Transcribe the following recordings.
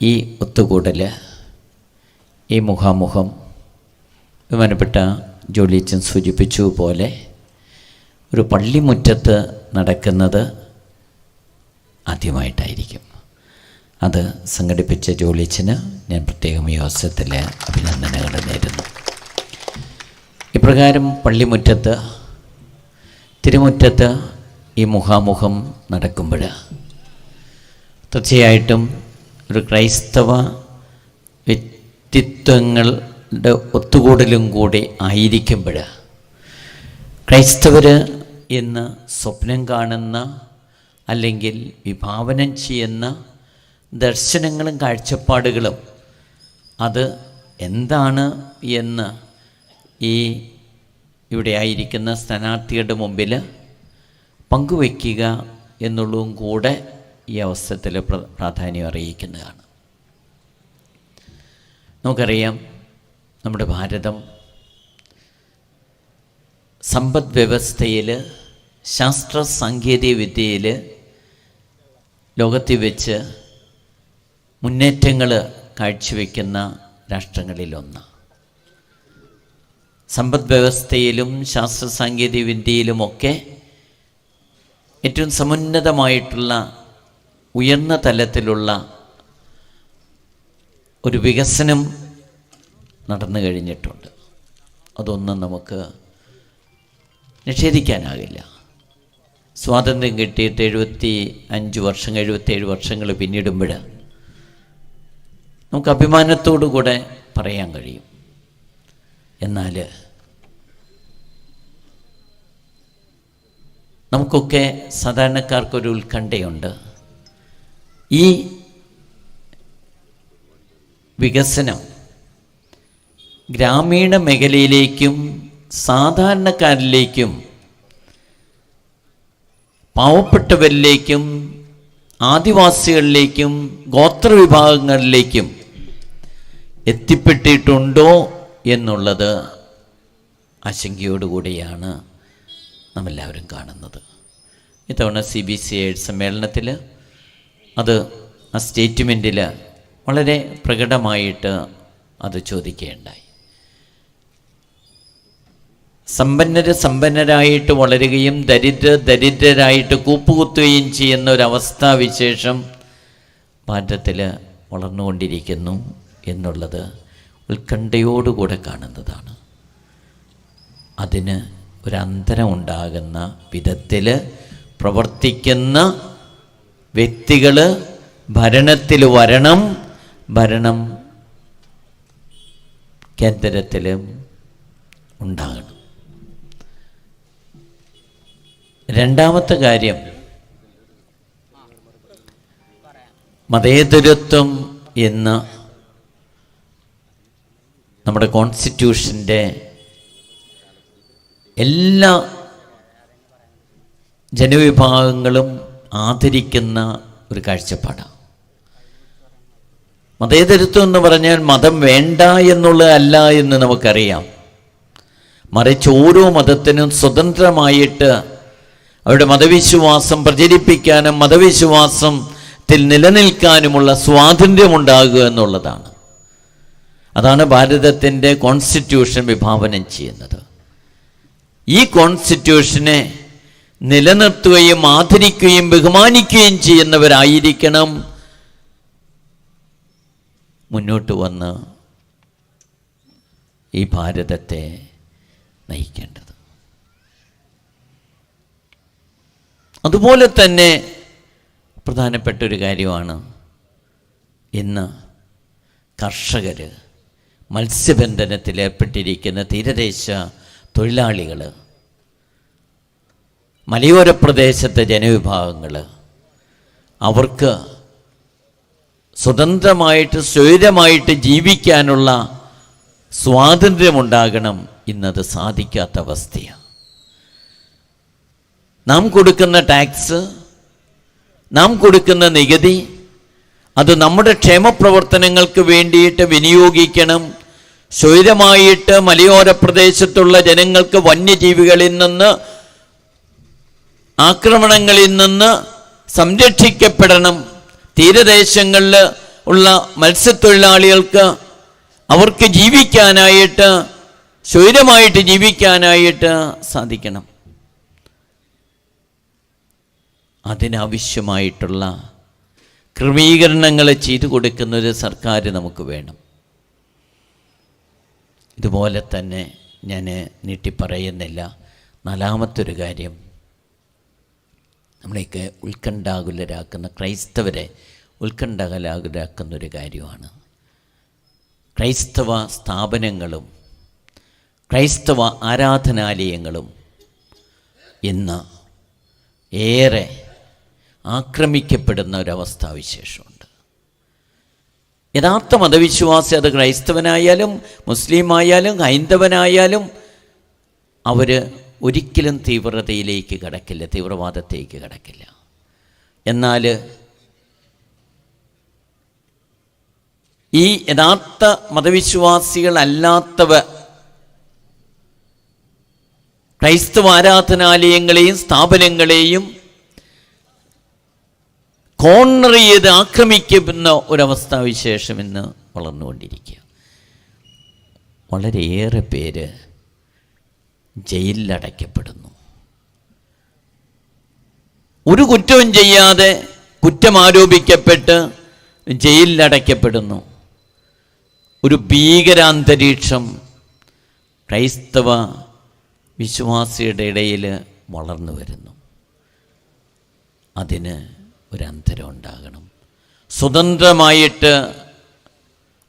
ഈ ഒത്തുകൂടൽ ഈ മുഖാമുഖം ബഹുമാനപ്പെട്ട ജോലിച്ചൻ സൂചിപ്പിച്ചു പോലെ ഒരു പള്ളിമുറ്റത്ത് നടക്കുന്നത് ആദ്യമായിട്ടായിരിക്കും. അത് സംഘടിപ്പിച്ച ജോലിച്ചന് ഞാൻ പ്രത്യേകം ഈ അവസരത്തിൽ അഭിനന്ദനങ്ങൾ നേരുന്നു. ഇപ്രകാരം പള്ളിമുറ്റത്ത് തിരുമുറ്റത്ത് ഈ മുഖാമുഖം നടക്കുമ്പോൾ തീർച്ചയായിട്ടും ഒരു ക്രൈസ്തവ വ്യക്തിത്വങ്ങളുടെ ഒത്തുകൂടലും കൂടി ആയിരിക്കുമ്പോൾ ക്രൈസ്തവർ എന്ന് സ്വപ്നം കാണുന്ന അല്ലെങ്കിൽ വിഭാവനം ചെയ്യുന്ന ദർശനങ്ങളും കാഴ്ചപ്പാടുകളും അത് എന്താണ് എന്ന് ഈ ഇവിടെ ആയിരിക്കുന്ന സ്ഥാനാർത്ഥികളുടെ മുമ്പിൽ പങ്കുവയ്ക്കുക എന്നുള്ളതും കൂടെ ഈ അവസരത്തിൽ പ്ര- പ്രാധാന്യം അറിയിക്കുന്നതാണ്. നമുക്കറിയാം നമ്മുടെ ഭാരതം സമ്പദ് വ്യവസ്ഥയിൽ ശാസ്ത്ര സാങ്കേതിക വിദ്യയിൽ ലോകത്തിൽ വെച്ച് മുന്നേറ്റങ്ങൾ കാഴ്ചവെക്കുന്ന രാഷ്ട്രങ്ങളിലൊന്ന്. സമ്പദ് വ്യവസ്ഥയിലും ശാസ്ത്ര സാങ്കേതിക വിദ്യയിലുമൊക്കെ ഏറ്റവും സമുന്നതമായിട്ടുള്ള ഉയർന്ന തലത്തിലുള്ള ഒരു വികസനം നടന്നു കഴിഞ്ഞിട്ടുണ്ട്. അതൊന്നും നമുക്ക് നിഷേധിക്കാനാകില്ല. സ്വാതന്ത്ര്യം കിട്ടിയിട്ട് എഴുപത്തി അഞ്ച് വർഷം എഴുപത്തേഴ് വർഷങ്ങൾ പിന്നിടുമ്പോൾ നമുക്ക് അഭിമാനത്തോടു കൂടെ പറയാൻ കഴിയും. എന്നാൽ നമുക്കൊക്കെ സാധാരണക്കാർക്കൊരു ഉത്കണ്ഠയുണ്ട്. ഈ വികസനം ഗ്രാമീണ മേഖലയിലേക്കും സാധാരണക്കാരിലേക്കും പാവപ്പെട്ടവരിലേക്കും ആദിവാസികളിലേക്കും ഗോത്രവിഭാഗങ്ങളിലേക്കും എത്തിപ്പെട്ടിട്ടുണ്ടോ എന്നുള്ളത് ആശങ്കയോടുകൂടിയാണ് നമ്മെല്ലാവരും കാണുന്നത്. ഇത്തവണ സി ബി സി ഐ സമ്മേളനത്തിൽ അത് ആ സ്റ്റേറ്റ്മെന്റിൽ വളരെ പ്രകടമായിട്ട് അത് ചോദിക്കുകയുണ്ടായി. സമ്പന്നര് സമ്പന്നരായിട്ട് വളരുകയും ദരിദ്ര ദരിദ്രരായിട്ട് കൂപ്പുകുത്തുകയും ചെയ്യുന്ന ഒരവസ്ഥാ വിശേഷം മാറ്റത്തിൽ വളർന്നുകൊണ്ടിരിക്കുന്നു എന്നുള്ളത് ഉത്കണ്ഠയോടുകൂടെ കാണുന്നതാണ്. അതിന് ഒരന്തരം ഉണ്ടാകുന്ന വിധത്തിൽ പ്രവർത്തിക്കുന്ന വ്യക്തികൾ ഭരണത്തിൽ വരണം. ഭരണം കേന്ദ്രത്തിലും ഉണ്ടാകണം. രണ്ടാമത്തെ കാര്യം മതേതരത്വം എന്ന നമ്മുടെ കോൺസ്റ്റിറ്റ്യൂഷന്റെ എല്ലാ ജനവിഭാഗങ്ങളും ആദരിക്കുന്ന ഒരു കാഴ്ചപ്പാടാണ്. മതേതരത്വം എന്ന് പറഞ്ഞാൽ മതം വേണ്ട എന്നുള്ളതല്ല എന്ന് നമുക്കറിയാം. മറിച്ച് ഓരോ മതത്തിനും സ്വതന്ത്രമായിട്ട് അവരുടെ മതവിശ്വാസം പ്രചരിപ്പിക്കാനും മതവിശ്വാസത്തിൽ നിലനിൽക്കാനുമുള്ള സ്വാതന്ത്ര്യമുണ്ടാകുക എന്നുള്ളതാണ്. അതാണ് ഭാരതത്തിന്റെ കോൺസ്റ്റിറ്റ്യൂഷൻ വിഭാവനം ചെയ്യുന്നത്. ഈ കോൺസ്റ്റിറ്റ്യൂഷനെ നിലനിർത്തുകയും ആദരിക്കുകയും ബഹുമാനിക്കുകയും ചെയ്യുന്നവരായിരിക്കണം. മുന്നോട്ട് വന്ന് ഈ ഭാരതത്തെ നയിക്കേണ്ടത്. അതുപോലെ തന്നെ പ്രധാനപ്പെട്ട ഒരു കാര്യമാണ് ഇന്ന് കർഷകർ മത്സ്യബന്ധനത്തിൽ ഏർപ്പെട്ടിരിക്കുന്ന തീരദേശ തൊഴിലാളികൾ മലയോര പ്രദേശത്തെ ജനവിഭാഗങ്ങൾ അവർക്ക് സ്വതന്ത്രമായിട്ട് സ്വൈരമായിട്ട് ജീവിക്കാനുള്ള സ്വാതന്ത്ര്യമുണ്ടാകണം ഇന്നത് സാധിക്കാത്ത അവസ്ഥയാണ്. നാം കൊടുക്കുന്ന ടാക്സ് നാം കൊടുക്കുന്ന നികുതി അത് നമ്മുടെ ക്ഷേമപ്രവർത്തനങ്ങൾക്ക് വേണ്ടിയിട്ട് വിനിയോഗിക്കണം. സ്വൈരമായിട്ട് മലയോര പ്രദേശത്തുള്ള ജനങ്ങൾക്ക് വന്യജീവികളിൽ നിന്ന് ആക്രമണങ്ങളിൽ നിന്ന് സംരക്ഷിക്കപ്പെടണം. തീരദേശങ്ങളിൽ ഉള്ള മത്സ്യത്തൊഴിലാളികൾക്ക് അവർക്ക് ജീവിക്കാനായിട്ട് സ്വൈരമായിട്ട് ജീവിക്കാനായിട്ട് സാധിക്കണം. അതിനാവശ്യമായിട്ടുള്ള ക്രമീകരണങ്ങൾ ചെയ്തു കൊടുക്കുന്ന ഒരു സർക്കാർ നമുക്ക് വേണം. ഇതുപോലെ തന്നെ ഞാൻ നീട്ടി നീട്ടിപ്പറയുന്നില്ല നാലാമത്തൊരു കാര്യം നമ്മളെയൊക്കെ ഉത്കണ്ഠാകുലരാക്കുന്ന ക്രൈസ്തവരെ ഉത്കണ്ഠാകുലരാക്കുന്ന ഒരു കാര്യമാണ്. ക്രൈസ്തവ സ്ഥാപനങ്ങളും ക്രൈസ്തവ ആരാധനാലയങ്ങളും ഇന്ന് ഏറെ ആക്രമിക്കപ്പെടുന്ന ഒരവസ്ഥാവിശേഷമുണ്ട് യഥാർത്ഥ മതവിശ്വാസി അത് ക്രൈസ്തവനായാലും മുസ്ലിമായാലും ഹൈന്ദവനായാലും അവർ ഒരിക്കലും തീവ്രതയിലേക്ക് കടക്കില്ല തീവ്രവാദത്തേക്ക് കടക്കില്ല. എന്നാൽ ഈ യഥാർത്ഥ മതവിശ്വാസികളല്ലാത്തവ ക്രൈസ്തവ ആരാധനാലയങ്ങളെയും സ്ഥാപനങ്ങളെയും കോർണർ ചെയ്ത് ആക്രമിക്കുന്ന ഒരവസ്ഥാവിശേഷം ഇന്ന് വളർന്നുകൊണ്ടിരിക്കുക. വളരെയേറെ പേര് ജയിലിലടയ്ക്കപ്പെടുന്നു. ഒരു കുറ്റവും ചെയ്യാതെ കുറ്റം ആരോപിക്കപ്പെട്ട് ജയിലിലടയ്ക്കപ്പെടുന്നു. ഒരു ഭീകരാന്തരീക്ഷം ക്രൈസ്തവ വിശ്വാസിയുടെ ഇടയിൽ വളർന്നു വരുന്നു. അതിന് ഒരന്തരം ഉണ്ടാകണം. സ്വതന്ത്രമായിട്ട്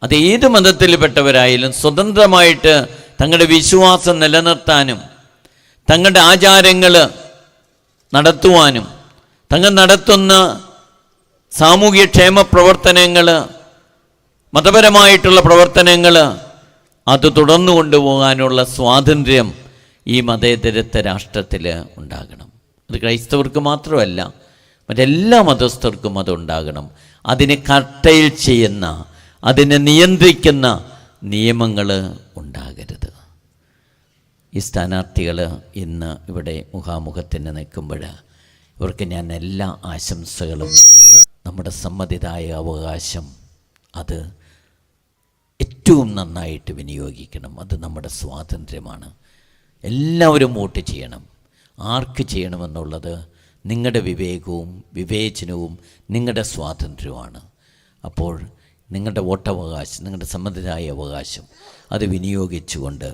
അത് ഏത് മതത്തിൽപ്പെട്ടവരായാലും സ്വതന്ത്രമായിട്ട് തങ്ങളുടെ വിശ്വാസം നിലനിർത്താനും തങ്ങളുടെ ആചാരങ്ങൾ നടത്തുവാനും തങ്ങൾ നടത്തുന്ന സാമൂഹ്യ ക്ഷേമ പ്രവർത്തനങ്ങൾ മതപരമായിട്ടുള്ള പ്രവർത്തനങ്ങൾ അത് തുടർന്നു കൊണ്ടുപോകാനുള്ള സ്വാതന്ത്ര്യം ഈ മതേതരത്വ രാഷ്ട്രത്തിൽ ഉണ്ടാകണം. അത് ക്രൈസ്തവർക്ക് മാത്രമല്ല മറ്റെല്ലാ മതസ്ഥർക്കും അതുണ്ടാകണം അതിനെ കർട്ടയിൽ ചെയ്യുന്ന അതിനെ നിയന്ത്രിക്കുന്ന നിയമങ്ങൾ ഉണ്ടാകരുത്. ഈ സ്ഥാനാർത്ഥികൾ ഇന്ന് ഇവിടെ മുഖാമുഖത്തിന് നിൽക്കുമ്പോൾ ഇവർക്ക് ഞാൻ എല്ലാ ആശംസകളും നമ്മുടെ സമ്മതിതായ അവകാശം അത് ഏറ്റവും നന്നായിട്ട് വിനിയോഗിക്കണം. അത് നമ്മുടെ സ്വാതന്ത്ര്യമാണ്. എല്ലാവരും വോട്ട് ചെയ്യണം. ആർക്ക് ചെയ്യണമെന്നുള്ളത് നിങ്ങളുടെ വിവേകവും വിവേചനവും നിങ്ങളുടെ സ്വാതന്ത്ര്യവുമാണ്. അപ്പോൾ നിങ്ങളുടെ വോട്ടവകാശം നിങ്ങളുടെ സമ്മതരായ അവകാശം അത് വിനിയോഗിച്ചുകൊണ്ട്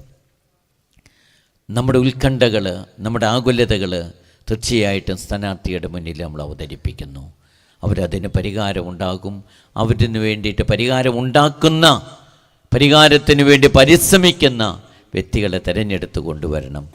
നമ്മുടെ ഉത്കണ്ഠകൾ നമ്മുടെ ആകുലതകൾ തീർച്ചയായിട്ടും സ്ഥാനാർത്ഥിയുടെ മുന്നിൽ നമ്മൾ അവതരിപ്പിക്കുന്നു. അവരതിന് പരിഹാരമുണ്ടാകും. അവരിന് വേണ്ടിയിട്ട് പരിഹാരമുണ്ടാക്കുന്ന പരിഹാരത്തിന് വേണ്ടി പരിശ്രമിക്കുന്ന വ്യക്തികളെ തിരഞ്ഞെടുത്ത് കൊണ്ടുവരണം.